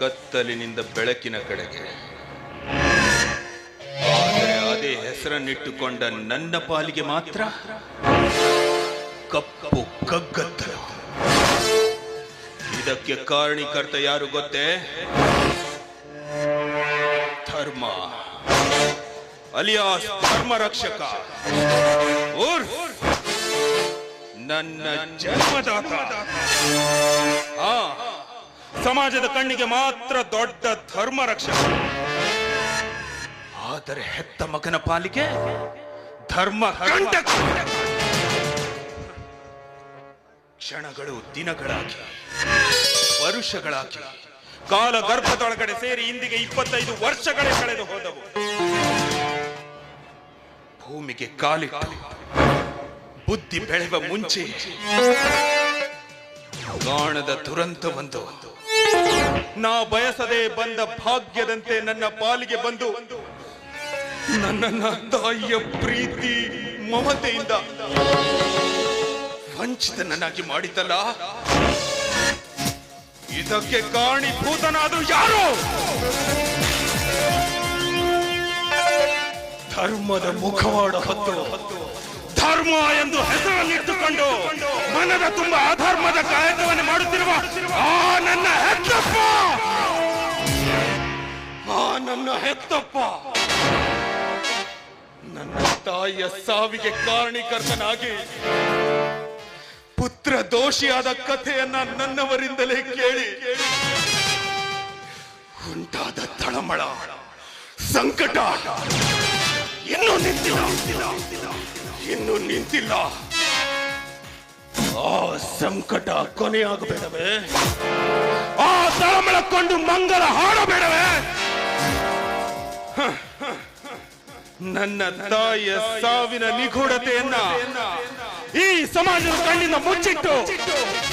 ಕತ್ತಲಿನಿಂದ ಬೆಳಕಿನ ಕಡೆಗೆ. ಆದರೆ ಅದೇ ಹೆಸರನ್ನಿಟ್ಟುಕೊಂಡ ನನ್ನ ಪಾಲಿಗೆ ಮಾತ್ರ ಕಪ್ಪು ಕಗ್ಗತ್ತಲು. ಇದಕ್ಕೆ ಕಾರಣೀಕರ್ತ ಯಾರು ಗೊತ್ತೇ? ಧರ್ಮ. ಅಲಿಯಾಸ್ ಧರ್ಮ ರಕ್ಷಕ ನನ್ನ ಜನ್ಮದಾತ. ಆ ಸಮಾಜದ ಕಣ್ಣಿಗೆ ಮಾತ್ರ ದೊಡ್ಡ ಧರ್ಮ ರಕ್ಷಕ. ಆದರೆ ಹೆತ್ತ ಮಗನ ಪಾಲಿಕೆ ಧರ್ಮ ಕ್ಷಣಗಳು ದಿನಗಳಾಗಿ ವರುಷಗಳಾಗಿ ಕಾಲ ಗರ್ಭದೊಳಗಡೆ ಸೇರಿ ಇಂದಿಗೆ ಇಪ್ಪತ್ತೈದು ವರ್ಷಗಳೇ ಕಳೆದು ಹೋದವು. ಭೂಮಿಗೆ ಕಾಲಿ ಬುದ್ಧಿ ಬೆಳೆವ ಮುಂಚೆ ಕಾಣದ ದುರಂತವೊಂದು. ನಾ ಬಯಸದೆ ಬಂದ ಭಾಗ್ಯದಂತೆ ನನ್ನ ಪಾಲಿಗೆ ಬಂದು ನನ್ನ ತಾಯಿಯ ಪ್ರೀತಿ ಮಮತೆಯಿಂದ ವಂಚಿತನನ್ನಾಗಿ ಮಾಡಿತಲ್ಲ? ಇದಕ್ಕೆ ಕಾರಣೀಭೂತನಾದ ಯಾರು? ಧರ್ಮದ ಮುಖವಾಡ ಹೊತ್ತು ಧರ್ಮ ಎಂದು ಹೆಸರನ್ನಿಟ್ಟುಕೊಂಡು ಮನದ ತುಂಬ ಅಧರ್ಮದ ಕಾಯಕವನ್ನು ಮಾಡುತ್ತಿರುವ ಆ ನನ್ನ ಹೆತ್ತಪ್ಪ! ಆ ನನ್ನ ಹೆತ್ತಪ್ಪ! ನನ್ನ ತಾಯಿಯ ಸಾವಿಗೆ ಕಾರಣೀಕರ್ತನಾಗಿ ಪುತ್ರ ದೋಷಿಯಾದ ಕಥೆಯನ್ನ ನನ್ನವರಿಂದಲೇ ಕೇಳಿ ಉಂಟಾದ ತಳಮಳ, ಸಂಕಟ, ಇನ್ನೂ ನಿಂತಿಲ್ಲ. ಇನ್ನೂ ನಿಂತಿಲ್ಲ ಆ ಸಂಕಟ ಕೊನೆಯಾಗಬೇಡವೇ ಆ ತಳಮಳಕೊಂಡು ಮಂಗಲ ಹಾಡಬೇಡವೇ. ನನ್ನ ತಾಯಿಯ ಸಾವಿನ ನಿಗೂಢತೆಯನ್ನ ಈ ಸಮಾಜದ ಕಣ್ಣಿನ ಮುಚ್ಚಿಟ್ಟು,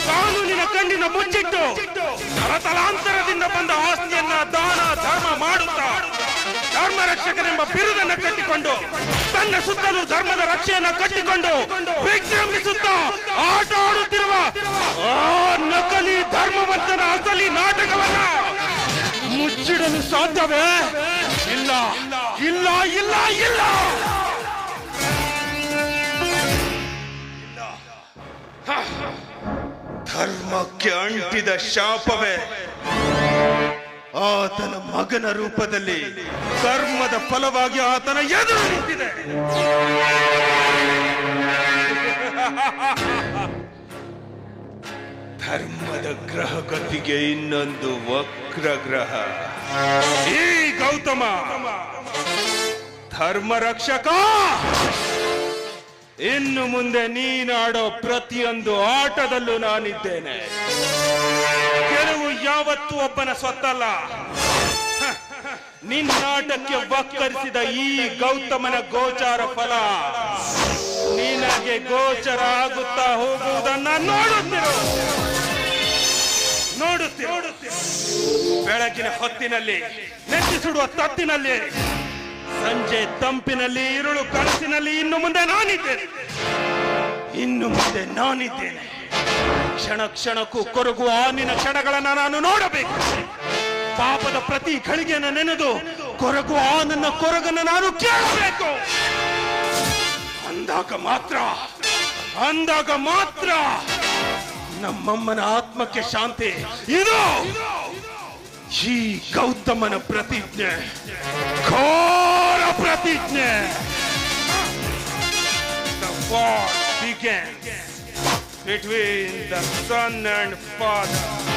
ಕಾನೂನಿನ ಕಣ್ಣಿನ ಮುಚ್ಚಿಟ್ಟು ತಲತಲಾಂತರದಿಂದ ರಕ್ಷಕನೆಂಬ ಬಿರುದನ್ನು ಕಟ್ಟಿಕೊಂಡು ತನ್ನ ಸುತ್ತಲೂ ಧರ್ಮದ ರಕ್ಷೆಯನ್ನು ಕಟ್ಟಿಕೊಂಡು ವಿಜೃಂಭಿಸುತ್ತಾ ಆಟ ಆಡುತ್ತಿರುವ ನಕಲಿ ಧರ್ಮವಂತನ ಅಸಲಿ ನಾಟಕವನ್ನ ಮುಚ್ಚಿಡಲು ಸಾಧ್ಯವೇ? ಇಲ್ಲ. ಇಲ್ಲ ಇಲ್ಲ ಇಲ್ಲ. ಧರ್ಮಕ್ಕೆ ಅಂಟಿದ ಶಾಪವೇ? ಆತನ ಮಗನ ರೂಪದಲ್ಲಿ ಕರ್ಮದ ಫಲವಾಗಿ ಆತನ ಎದುರು ನಿಂತಿದೆ. ಧರ್ಮದ ಗ್ರಹ ಗತಿಗೆ ಇನ್ನೊಂದು ವಕ್ರ ಗ್ರಹ. ಈ ಗೌತಮ, ಧರ್ಮ ರಕ್ಷಕ! ಇನ್ನು ಮುಂದೆ ನೀನಾಡೋ ಪ್ರತಿಯೊಂದು ಆಟದಲ್ಲೂ ನಾನಿದ್ದೇನೆ. ಗೆಲುವು ಯಾವತ್ತೂ ಒಬ್ಬನ ಸ್ವತ್ತಲ್ಲ. ನಿನ್ನಾಟಕ್ಕೆ ವಕ್ಕರಿಸಿದ ಈ ಗೌತಮನ ಗೋಚಾರ ಫಲ ನಿನಗೆ ಗೋಚರ ಆಗುತ್ತಾ ಹೋಗುವುದನ್ನ ನೋಡುತ್ತಿರು. ನೋಡುತ್ತಿರು. ಬೆಳಗಿನ ಹೊತ್ತಿನಲ್ಲಿ ನೆಚ್ಚಿ ಸುಡುವ ತತ್ತಿನಲ್ಲಿ, ಸಂಜೆ ತಂಪಿನಲ್ಲಿ, ಇರುಳು ಕನಸಿನಲ್ಲಿ ಇನ್ನು ಮುಂದೆ ನಾನಿದ್ದೇನೆ. ಇನ್ನು ಮುಂದೆ ನಾನಿದ್ದೇನೆ. ಕ್ಷಣ ಕ್ಷಣಕ್ಕೂ ಕೊರಗುವ ನಿನ್ನ ಕ್ಷಣಗಳನ್ನು ನಾನು ನೋಡಬೇಕು. ಪಾಪದ ಪ್ರತಿ ಘಳಿಗೆಯನ್ನು ನೆನೆದು ಕೊರಗುವ ನನ್ನ ಕೊರಗನ್ನು ನಾನು ಕೇಳಬೇಕು. ಅಂದಾಗ ಮಾತ್ರ ಅಂದಾಗ ಮಾತ್ರ ನಮ್ಮಮ್ಮನ ಆತ್ಮಕ್ಕೆ ಶಾಂತಿ ಇದು. ಈ ಗೌತಮನ ಪ್ರತಿಜ್ಞೆ, ಘೋರ ಪ್ರತಿಜ್ಞೆ. The between the Son and Father.